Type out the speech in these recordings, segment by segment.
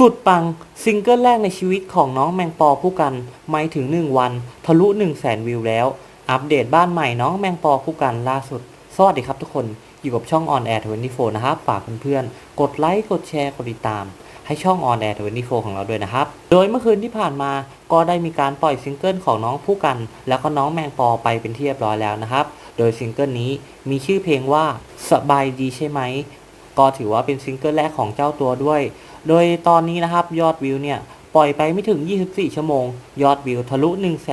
สุดปังซิงเกิลแรกในชีวิตของน้องแมงปอผู้กันไม่ถึง 1 วัน ทะลุ 1 0 0 0 0แสนวิวแล้ว อัปเดตบ้านใหม่น้องแมงปอผู้กันล่าสุด สวัสดีครับทุกคนอยู่กับช่อง On Air 24นะครับฝากเพื่อนๆ กดไลค์กดแชร์กดติดตาม ให้ช่อง On Air 24ของเราด้วยนะครับ โดยเมื่อคืนที่ผ่านมาก็ได้มีการปล่อยซิงเกิลของน้องผู้กัน แล้วก็น้องแมงปอไปเป็นที่เรียบร้อยแล้วนะครับ โดยซิงเกิลนี้มีชื่อเพลงว่าสบายดีใช่ไหมก็ถือว่าเป็นซิงเกิลแรกของเจ้าตัวด้วย โดยตอนนี้นะครับยอดวิวเนี่ยปล่อยไปไม่ถึง 24 ชั่วโมง ยอดวิวทะลุ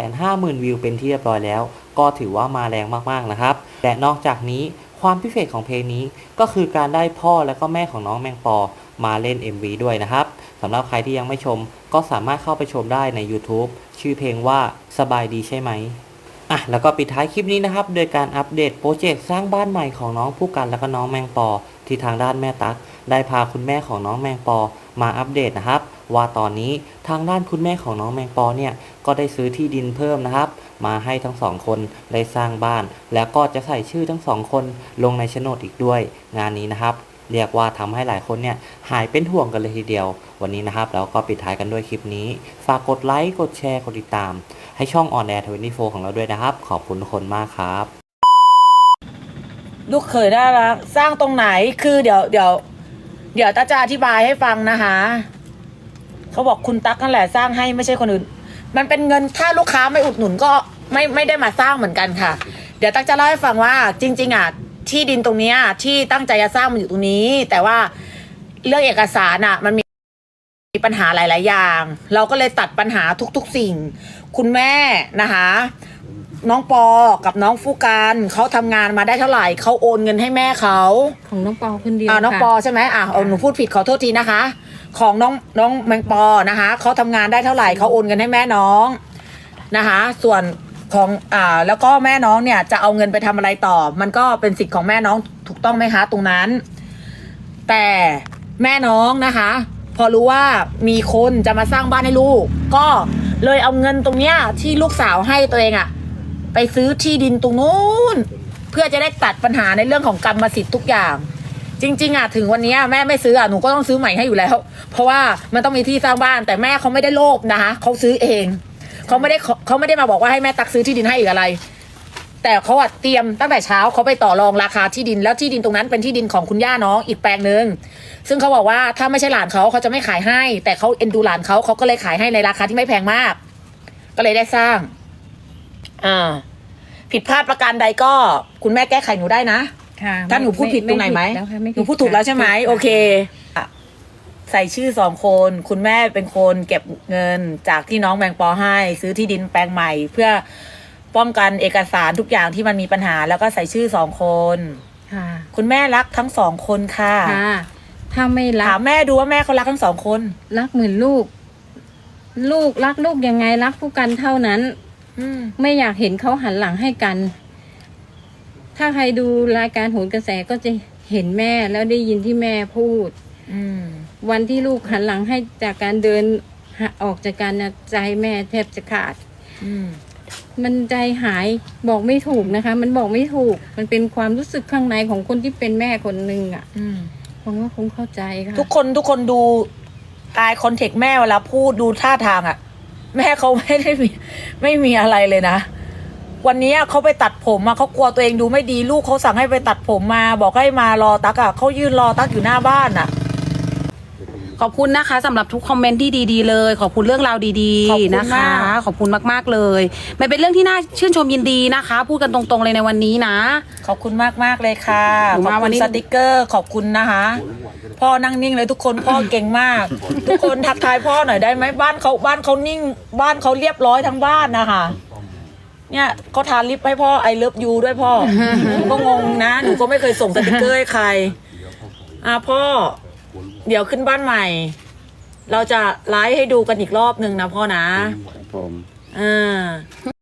150,000 วิวเป็นที่เรียบร้อยแล้ว ก็ถือว่ามาแรงมากๆนะครับและนอกจากนี้ความพิเศษของเพลงนี้ก็คือการได้พ่อและก็แม่ของน้องแมงปอมาเล่น MV ด้วยนะครับสำหรับใครที่ยังไม่ชมก็สามารถเข้าไปชมได้ใน YouTube ชื่อเพลงว่าสบายดีใช่ไหมอะแล้วก็ปิดท้ายคลิปนี้นะครับ โดยการอัปเดตโปรเจกต์สร้างบ้านใหม่ของน้องผู้กันแล้วก็น้องแมงปอ ที่ทางด้านแม่ตั๊กได้พาคุณแม่ของน้องแมงปอ มาอัปเดตนะครับ ว่าตอนนี้ทางด้านคุณแม่ของน้องแมงปอเนี่ยก็ได้ซื้อที่ดินเพิ่มนะครับ มาให้ทั้งสองคนได้สร้างบ้าน แล้วก็จะใส่ชื่อทั้งสองคนลงในโฉนดอีกด้วย งานนี้นะครับ เรียกว่าทำให้หลายคนเนี่ยหายเป็นห่วงกันเลยทีเดียว วันนี้นะครับแล้วก็ปิดท้ายกันด้วยคลิปนี้ ฝากกดไลค์กดแชร์กดติดตาม ให้ช่อง On Air 24ของเราด้วยนะครับ ขอบคุณทุกคนมากครับลูกเขยน่ารักสร้างตรงไหนคือเดี๋ยวเดี๋ยว เดี๋ยวตาจะอธิบายให้ฟังนะคะ เขาบอกคุณตั๊กนั่นแหละสร้างให้ไม่ใช่คนอื่น มันเป็นเงินถ้าลูกค้าไม่อุดหนุนก็ไม่ไม่ได้มาสร้างเหมือนกันค่ะ เดี๋ยวตั๊กจะเล่าให้ฟังว่า จริง ๆอะที่ดินตรงเนี้ยที่ตั้งใจจะสร้างมันอยู่ตรงนี้ แต่ว่าเรื่องเอกสารอะ มันมีมีปัญหาหลาย ๆ อย่าง เราก็เลยตัดปัญหาทุก ๆ สิ่ง คุณแม่นะคะ น้องปอกับน้องฟูการเขาทำงานมาได้เท่าไหร่เขาโอนเงินให้แม่เขาของน้องปอคนเดียวอ่าน้องค่ะปอใช่ไหมอ่าเอาหนูพูดผิดขอโทษทีนะคะ ของน้องน้องแมงปอนะคะเขาทำงานได้เท่าไหร่เขาโอนเงินให้แม่น้องนะคะ ส่วนของอ่าแล้วก็แม่น้องเนี่ยจะเอาเงินไปทำอะไรต่อ มันก็เป็นสิทธิ์ของแม่น้องถูกต้องไหมคะตรงนั้น แต่แม่น้องนะคะ พอรู้ว่ามีคนจะมาสร้างบ้านให้ลูก ก็เลยเอาเงินตรงเนี้ยที่ลูกสาวให้ตัวเองอะ ไปซื้อที่ดินตรงนู้นเพื่อจะได้ตัดปัญหาในเรื่องของกรรมสิทธิ์ทุกอย่าง จริง ๆอะถึงวันนี้แม่ไม่ซื้ออะหนูก็ต้องซื้อใหม่ให้อยู่แล้ว เพราะว่ามันต้องมีที่สร้างบ้านแต่แม่เขาไม่ได้โลภนะคะเขาซื้อเองเขาไม่ได้เขาไม่ได้มาบอกว่าให้แม่ตักซื้อที่ดินให้อีกอะไร แต่เขาอะเตรียมตั้งแต่เช้าเขาไปต่อรองราคาที่ดินแล้วที่ดินตรงนั้นเป็นที่ดินของคุณย่าน้องอีกแปลงหนึ่งซึ่งเขาบอกว่าถ้าไม่ใช่หลานเขาเขาจะไม่ขายให้ แต่เขาเอ็นดูหลานเขาเขาก็เลยขายให้ในราคาที่ไม่แพงมาก ก็เลยได้สร้าง อ่า ผิดพลาดประการใดก็ คุณแม่แก้ไขหนูได้นะ ค่ะถ้าหนูพูดผิดตรงไหนไหมแล้วค่ะไม่หนูพูดถูกแล้วใช่ไหมค่ะโอเคอะใส่ชื่อสองคน คุณแม่เป็นคนเก็บเงินจากที่น้องแบงปอให้ ซื้อที่ดินแปลงใหม่ เพื่อป้องกันเอกสารทุกอย่างที่มันมีปัญหา แล้วก็ใส่ชื่อสองคน ค่ะคุณแม่รักทั้งสองคนค่ะค่ะถ้าไม่รัถากมแม่ดูว่าแม่เขารักทั้งสองคน รักเหมือนลูก ลูกรักลูกยังไงรักผู้กันเท่านั้นอืม ไม่อยากเห็นเขาหันหลังให้กัน ถ้าใครดูรายการโหนกระแสก็จะเห็นแม่แล้วได้ยินที่แม่พูดอืมวันที่ลูกหันหลังให้จากการเดินออกจากการนะใจแม่แทบจะขาดอืมมันใจหายบอกไม่ถูกนะคะ มันบอกไม่ถูก มันเป็นความรู้สึกข้างในของคนที่เป็นแม่คนหนึ่งอะอืมผมว่าคงเข้าใจค่ะ ทุกคนทุกคนดูอายคอนเทกต์แม่เวลาพูดดูท่าทางอะ่ะ แม่เขาไม่ได้มีไม่มีอะไรเลยนะ วันนี้เขาไปตัดผมมาเขากลัวตัวเองดูไม่ดีลูกเขาสั่งให้ไปตัดผมมา บอกให้มารอตักอะ่ะเขายืนรอตักอยู่หน้าบ้านอะ ขอบคุณนะคะสำหรับทุกคอมเมนต์ที่ดีๆเลย ขอบคุณเรื่องราวดีขอบคุณๆนะคะ มาก ขอบคุณมากๆเลย มันเป็นเรื่องที่น่าชื่นชมยินดีนะคะ พูดกันตรงๆเลยในวันนี้นะ ขอบคุณมากมากๆเลยค่ะ หนูขอบมาวัคุนณนี้ สติกเกอร์ขอบคุณนะคะ พ่อนั่งนิ่งเลยทุกคนพ่อเก่งมาก ทุกคนทักทายพ่อหน่อยได้ไหมบ้านเขาบ้านเขานิ่ง บ้านเขาเรียบร้อยทั้งบ้านนะคะเนี่ยเขาทาลิปให้พ่อไอเลิฟยูด้วยพ่อหนูก็งงนะหนูก็ไม่เคยส่งสติกเกอร์ให้ใครอะพ่อ เดี๋ยวขึ้นบ้านใหม่ เราจะไลฟ์ให้ดูกันอีกรอบหนึ่งนะพ่อนะผม อ่า